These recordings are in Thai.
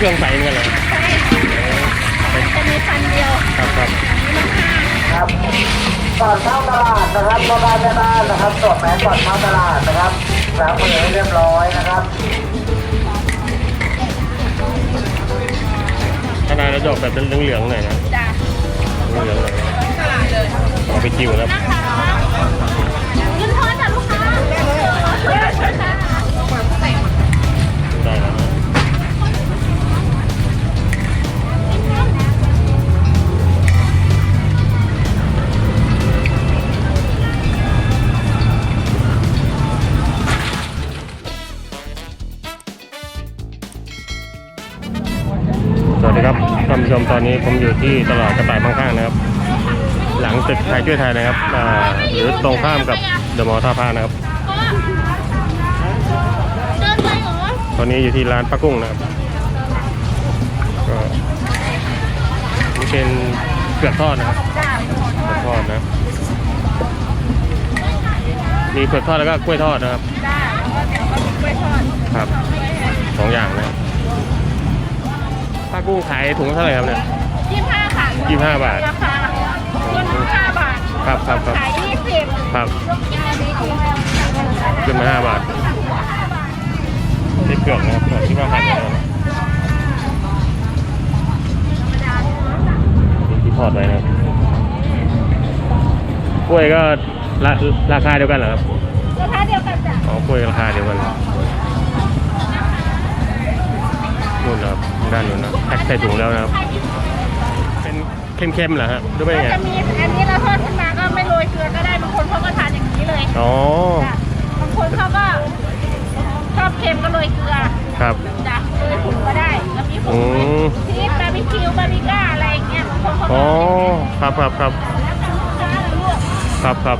เครื่องใสเหมือนกันเหรอจะมีพันเดียวครับครับครับก่อนเข้าตลาดนะครับพ่อบ้านแม่บ้านนะครับตรวจแมสก่อนเข้าตลาดนะครับล้างมือให้เรียบร้อยนะครับข้างในเราจะออกแบบเป็นเหลืองๆหน่อยนะจ้ะเหลืองๆหน่อยเอาไปจิ้วแล้ว สวัสดีครับท่านผู้ชมตอนนี้ผมอยู่ที่ตลาดกระต่ายข้างๆนะครับ หลังตึกไทยช่วยไทยนะครับหรือตรงข้ามกับเดอะมอลล์ท่าพระนะครับ ตอนนี้อยู่ที่ร้านป้ากุ้งนะครับก็นี่เป็นเผือกทอดนะครับเผือกทอดนะมีเผือกทอดแล้วก็กล้วยทอดนะครับครับสองอย่างนะครับ กุ้งขายถุงเท่าไหร่ครับเนี่ยยี่ห้าค่ะยี่สิบห้าบาทราคาต้นห้าบาทครับครับครับขายยี่สิบครับยาดีจริงขึ้นมาห้าบาทนี่เผือกนะครับเผือกที่ว่าหั่นแล้วนะนี่ที่ทอดไว้นะครับกล้วยก็ราราคาเดียวกันเหรอครับราคาเดียวกันจ้ะอ๋อกล้วยราคาเดียวกัน นู่นนะครับด้านนู้นนะแพ็คใส่ถุงแล้วนะครับ เป็นเข้มๆเหรอฮะหรือว่ายังไงจะมีอันนี้เราทอดขึ้นมาก็ไม่โรยเกลือก็ได้บางคนเขาก็ทานอย่างนี้เลยอ๋อจ้ะบางคนเขาก็ชอบเค็มก็โรยเกลือครับ จ้ะโรยผงก็ได้แล้วมีผอืงมชีสบาร์บีคิวบาร์บีก้าอะไรอย่างเงี้ยบางคนเขาก็อ๋อครับครับครับแล้วแต่ลูกค้าเลยลูกครับครับ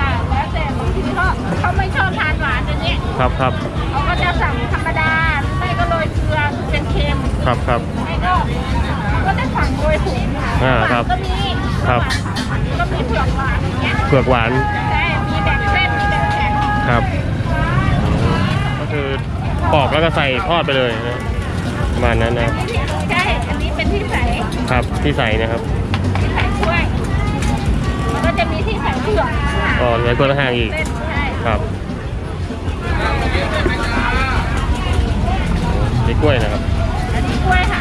จ้ะแล้วแต่บางทีเขาเขาไม่ชอบทานหวานอย่างเงี้ย ครับครับเขาก็จะสั่งธรรมดาไม่ก็โรยเกลือเป็นเค็มครับครับไม่ก็ก็จะสั่งโรยผงอ่าครับก็มีครับก็มีเผือกหวานอย่างเงี้ยเผือกหวานใช่มีแบบเส้นมีแบบแข็งครับ ก็คือปอกแล้วก็ใส่ทอดไปเลยนะประมาณนั้นนะครับใช่อันนี้เป็นที่ใส่ครับที่ใส่นะครับที่ใส่กล้วยแล้วก็จะมีที่ใส่เผือกอ๋อใส่กล้วยละห่างอีกเส้นใช่ครับนี่กล้วยนะครับ อันนี้กล้วยค่ะ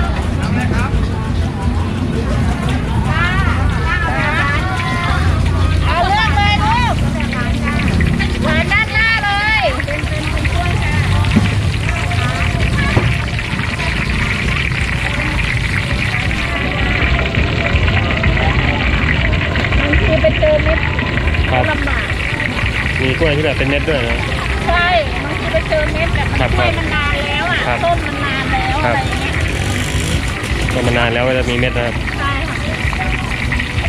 เอาเลือกเลยลูกเปิดด้านหน้าเลยเป็นเป็นเป็นกล้วยค่ะบางทีไปเจอเม็ดครับ ลำบาก มีกล้วยที่แบบเป็นเม็ดด้วยนะ ใช่ บางทีไปเจอเม็ดแบบครัมันบกล้วยมันนานแล้วอะ ครับต้นมันนานแล้วครัอะบ ไรอย่างเงี้ย ก็มานานแล้วก็จะมีเม็ดนะครับใช่ค่ะ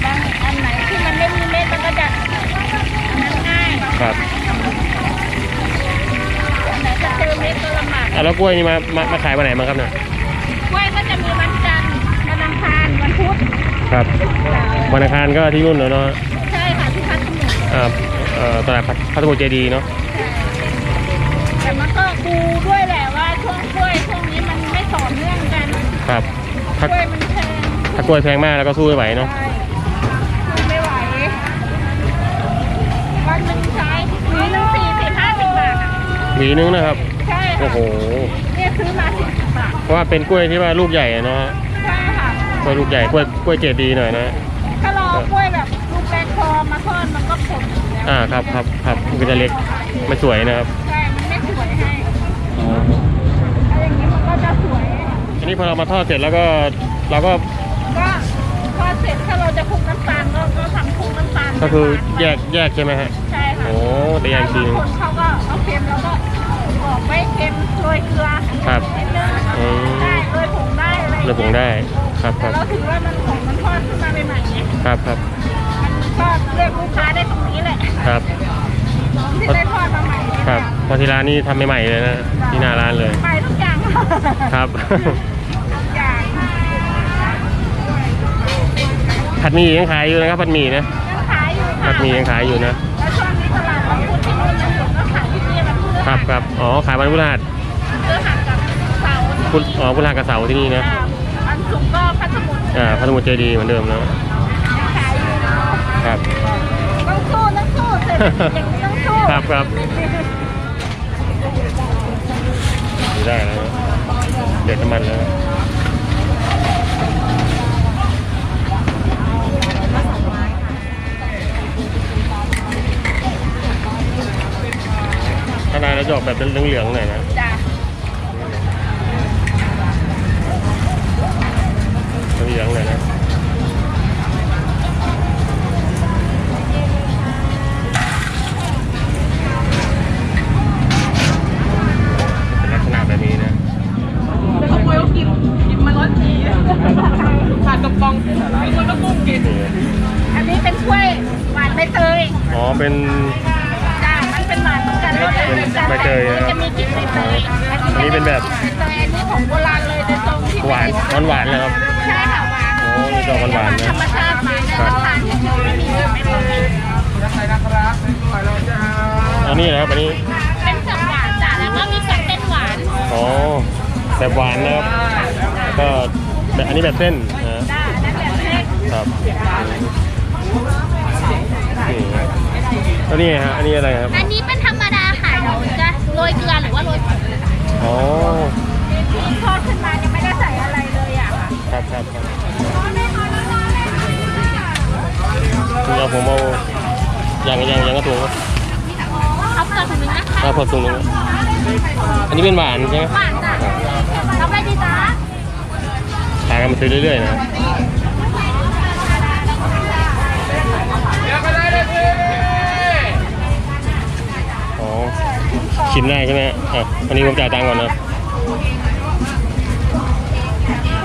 บางอันไหนที่มันไม่มีเม็ดมันก็จะอันนั้นง่ายครับอันไหนจะเจอเม็ดก็ลำบากอะแล้วกล้วยนี่มามามาขายวันไหนมางครับเนี่ยกล้วยก็จะมีวันจันทร์วันอังคารวันพุธครับวันอังคารก็ที่นู่นเนาะใช่ค่ะที่พัทลุงอ่าเอ่อตลาดพัทพัทลุงเจดีย์เนาะแต่มันก็ดูด้วยแหละว่าช่วงกล้วยช่วงนี้มันไม่ต่อเนื่องกัน ครับ ถ้ากล้วยมันแพงถ้ากล้วยแพงมากแล้วก็สู้ไม่ไหวเนาะใช่ไม่ไหว วันหนึ่งใช้หวีหนึ่งสี่สิบห้าสิบบาทอะหวีนึงนะครับ ใช่ค่ะโอ้โห เนี่ยซื้อมาสิบบาท เพราะว่าเป็นกล้วยที่ว่าลูกใหญ่อะเนาะใช่ค่ะ กล้วยลูกใหญ่กล้วยกล้วยเกรดดีหน่อยนะ ถ้ารอกล้วยแบบลูกแบนคอมาทอดมันก็ผลอยู่แล้วอ่าครับครับครับมันก็จะเล็กไม่สวยนะครับ ใช่ มันไม่สวยให้ถ้าอย่างนี้มันก็จะสวย อั นนี้พอเรามาทอดเสร็จแล้วก็เราก็ก็ทอดเสร็จถ้าเราจะคลุกน้ำตาลก็ก็ทำคลุกน้ำตาลก็คือแยกแยกใช่ไหมฮะใช่ค่ะโอ้แต่อย่างจริงบางคนเขาก็เอาเค็มแล้วก็บอกไม่เค็มโรยเกลือครับนิดนึงอืมได้โรยผงได้อะไรเลยผงได้ครับคแต่รับเราถือว่ามันของมันทอดขึ้นมาใหม่ๆไงครับครับมันก็เลือกลูกค้าได้ตรงนี้แหละครับที่ได้ทอดมาใหม่เนี่ยครับเพราะที่ร้านนี้ทำใหม่ๆเลยนะที่หน้าร้านเลยไปทุกอย่างครับ ทุกอย่าง ผัดหมี่ยังขายอยู่นะครับผัดหมี่นะยังขายอยู่ผัค่ะดหมี่ยังขายอยู่นะแล้วช่วงนี้ตลาดวันพุธที่นู่นยังหยุดก็ขายที่นี่วันพฤคหัรับสครับอ๋อขายวันพฤหัสพฤหัสกับเสาร์ที่พุทธอ๋อพุทธากระเสาที่นี่นะอ่าอันสูงก็พัสมุนอ่าพระสมุทรเจดีย์เหมือนเดิมนะขายอยู่เนาะครับ ต้องสู้ต้องสู้เศรษฐกิจอย่างนี้ต้องสู้ครับครับ ดูได้แล้วนะเด็ดน้ำมันแล้วนะ ข้างในเราจะออกแบบเหลืองๆหน่อยนะจ้ะเหลืองเลยนะเป็นลักษณะแบบนี้นะขโมยก็กินกินมาร้อนผีขาดกระป๋องขโมยก็กุ้งกินนี่อันนี้เป็นถ้วยหวานใบเตยอ๋อเป็น เหมือนกันรสเป็นใบเตยนะจะมีกลิ่นใบเตยอันนี้เป็นแบบ ใบเตยอันนี้ของโบราณเลยโดยตรงที่หวานหวานหวานๆเลยครับ ใช่ค่ะหวานโอ้นี่ดอกหวานๆนะธรรมชาติหวานครับน้ำตาลเฉยๆไม่มีใบเตยอันนี้นะครับ อันนี้ เป็นสับหวานจ้ะแล้วก็มีสับเป็นหวานอ๋อแบบหวานนะครับแล้วก็แบบอันนี้แบบเส้นนะจ้ะนั่นแบบเล็กครับนี่ครับแล้วนี่ฮะ อันนี้อะไรครับ อันนี้เป็น ยเกลือหรือว่าโรยผงอ๋อทอดขึ้นมายังไม่ได้ใส่อะไรเลยอะค่ะครับครับครับคือเอาผมเอาอย่างอย่างอย่างกระถุงครับเอาเกลือถุงนึงนะคะเอาพอถุงนึงอันนี้เป็นหวานใช่ไหมหวานจ้ะรับได้ดีจ้าขายกันมาซื้อเรื่อยๆนะ ชิมได้ใช่ไหมอะอันนี้ผมจ่ายตังค์ก่อนนะ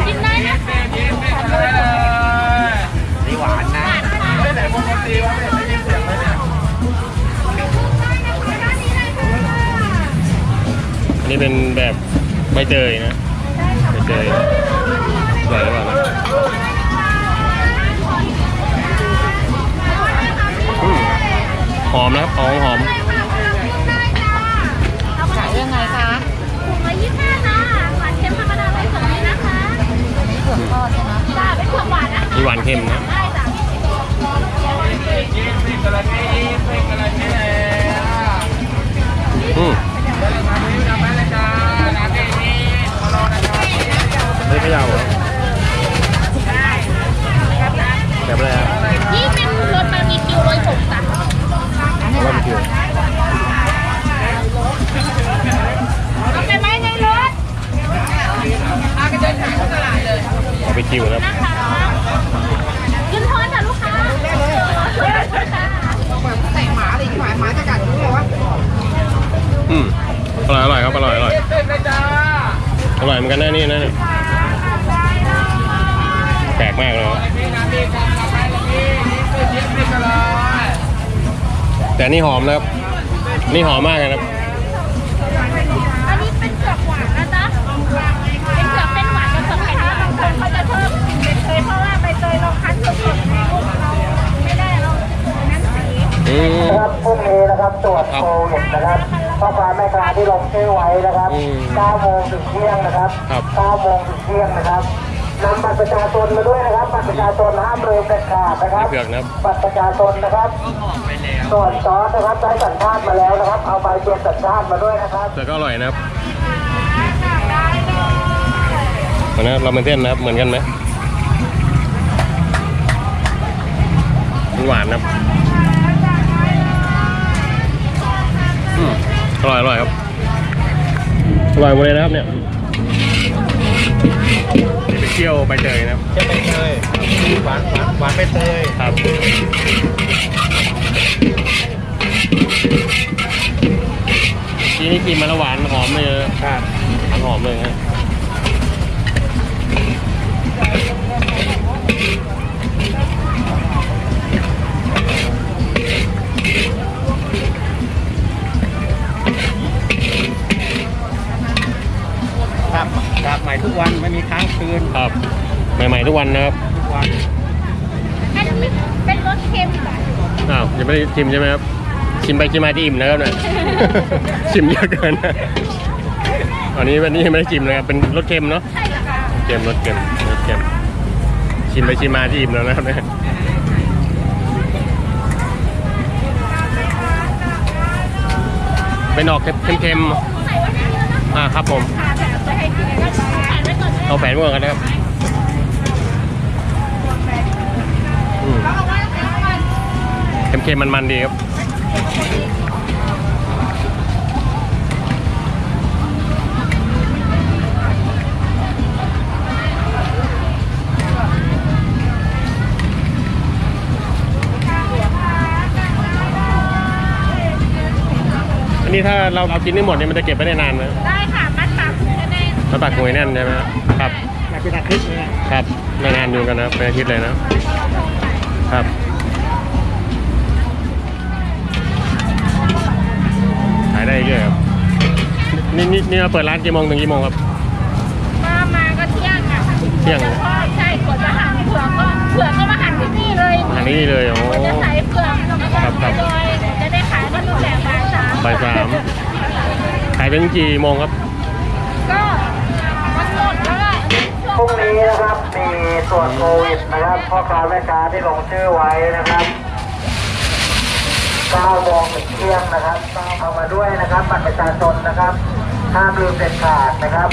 กินได้นะคะนี่หวานนะหวานค่ะไม่ไหนปกติว่าไม่ได้ยินเสียงเลยเนี่ยอันนี้เป็นแบบใบเตยนะใบเตยสวยหรือเปล่านะอืมหอมนะครับหอมหอม หวานนะมีหวานเค็มนะได้จ้ะอืมไม่เขย่าเหรอแบบอะไรครับนี่เป็นรสบาร์บีคิวโรยผงจ้ะเอาบาร์บีคิวเอาไปไว้ในรถบาร์บีคิวนะครับนะคะ ยืนทอนจ้ะลูกค้าใส่หมาเลยหมาหมาจะกัดรู้ไหมวะอืมอร่อยอร่อยครับอร่อยอร่อยอร่อยเหมือนกันนะนี่นะเนี่ยแปลกมากเลยแต่นี่หอมนะครับ นี่หอมมากเลยนะครับอันนี้เป็นเผือกหวานนะจ๊ะเป็นเผือกเป็นหวานกับเผือกไข่บางคนเขาจะชอบกินใบเต ยเพราะว่าใบเตยเราคั้นสดๆในลูกเราไม่ได้เรานั้นสีอืม นะครับพรุ่งนี้นะครับตรวจครับโควิดนะครับพ่อค้าแม่ค้าที่ลงชื่อไว้นะครับอืม9โมงถึงเที่ยงนะครับครับ 9โมงถึงเที่ยงนะครับนำบัตรประชาชนมาด้วยนะครับบัตรประชาชนห้ามลืมเด็ดขาดนะครับ เผือกนะครับ บัตรประชาชนนะครับส่วนซอสนะครับได้สัญชาติมาแล้วนะครับ เอาใบเปลี่ยนสัญชาติมาด้วยนะครับเผือกก็อร่อยนะครับเหมือนนะเราเป็นเส้นนะครับ เหมือนกันไหมมัน หวานนะครับอืมอร่อยอร่อยครับอร่อยหมดเลยนะครับเนี่ยนี่ไปเที่ยวใบเตยนะครับเจะใบเตยหวานหวานหวานใบเตยครับทีนี้กินมาแล้วหวานหอมเลยครับหวานหอมเลยฮะ ม่ทุกวันไม่มีค้างคืนครับ ใหม่ๆทุกวันนะครับทุกวันอันนี้เป็นรสเค็มค่ะอ้าวยังไม่ได้ชิมใช่ไหมครับชิมไปชิมมาที่อิ่มนะครับเนี่ย ชิมเยอะเกินนะอันนี้วันนี้ยังไม่ได้ชิมนะครับเป็นรสเค็มเนาะใช่ค่ะเค็มรสเค็มรสเค็มชิมไปชิมมาที่อิ่มแล้วนะครับเนี่ยเป็นออกเค็มใส่ไว้ในนี้แล้วนะๆอ่าครับผม ค่ะแบบจะให้กินก็แผ่นไว้ก่อน เอาแผนม่วงกันนะครับอืมเอาไว้แล้วกันเค็มๆมันๆดีครับอันนี้ถ้าเราเอากินไม่หมดเนี่ยมันจะเก็บไว้ได้นานนะได้ค่ะ มัดปากจะได้มันปากหวยแน่นใช่ไหมครับเป็นอาทิตย์เลยครับไม่นานอยู่กันนะครับเป็นอาทิตย์เลยนะครับขายได้เยอะครับนี่นี่นี่เราเปิดร้านกี่โมงถึงกี่โมงครับมามาก็เที่ยงอะเที่ยงจะทอดใช่กดจะหั่นเผือกก็เผือกก็มาหั่นที่นี่เลยอาหารที่นี่เลยโอ้กดจะใส่เผือกแล้วก็ครับครับโดยจะได้ขายก็ตั้งแต่บ่ายสามบ่ายสามขายเป็นกี่โมงครับ ก็ พรุ่งนี้นะครับมีตรวจโควิดนะครับพ่อค้าแม่ค้าที่ลงชื่อไว้นะครับ9โมงถึงเที่ยงนะครับต้องเอามาด้วยนะครับบัตรประชาชนนะครับห้ามลืมเด็ดขาดนะครับ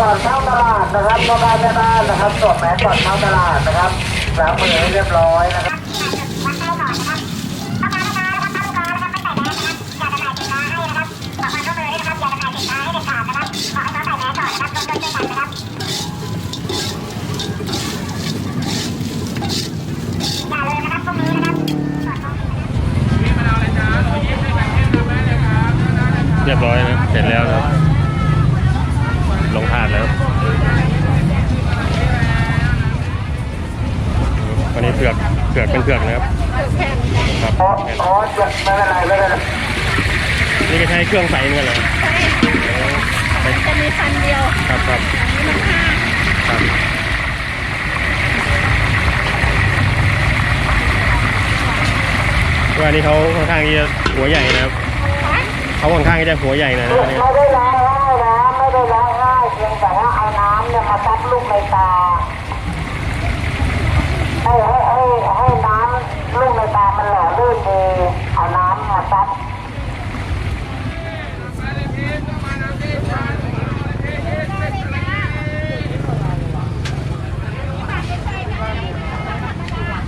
ก่อนเข้าตลาดนะครับพ่อค้าแม่บ้านนะครับสวมแมสก่อนเข้าตลาดนะครับล้างมือให้เรียบร้อยนะครับ ผือกเป็นเผือกนะครับครับอ๋ออ๋อจะไม่เป็นไรไม่เป็นไรนี่ก็ใช้เครื่องใส่เหมือนกันเหรอใส่จะมีฟันเดียวครับครับมันห้าครับว่านี่เขาค่อนข้างที่จะหัวใหญ่นะครับเขาค่อนข้างที่จะหัวใหญ่นะไม่ได้ล้างง่ายนะไม่ได้ล้างง่ายเพียงแต่ว่าเอาน้ำเนี่ยมาซับลูกในตาให้ให้ให้ให้น้ำลูกในตามันห ล่อเอาน้ำมาซับ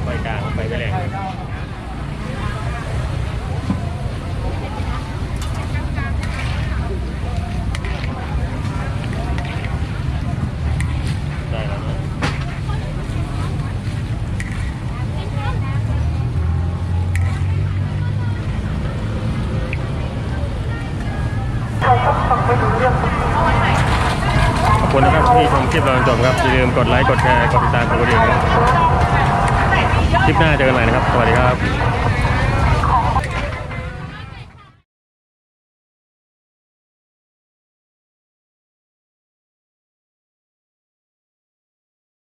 ไฟกลางไฟไม่แรงได้แล้วนะ ขอบคุณนะครับ ที่ชมคลิปเราจนจบครับอย่าลืมกดไลค์กดแชร์กดติดตามกดกระดิ่งคลิปหน้าเจอกันใหม่นะครับ สวัสดีครับ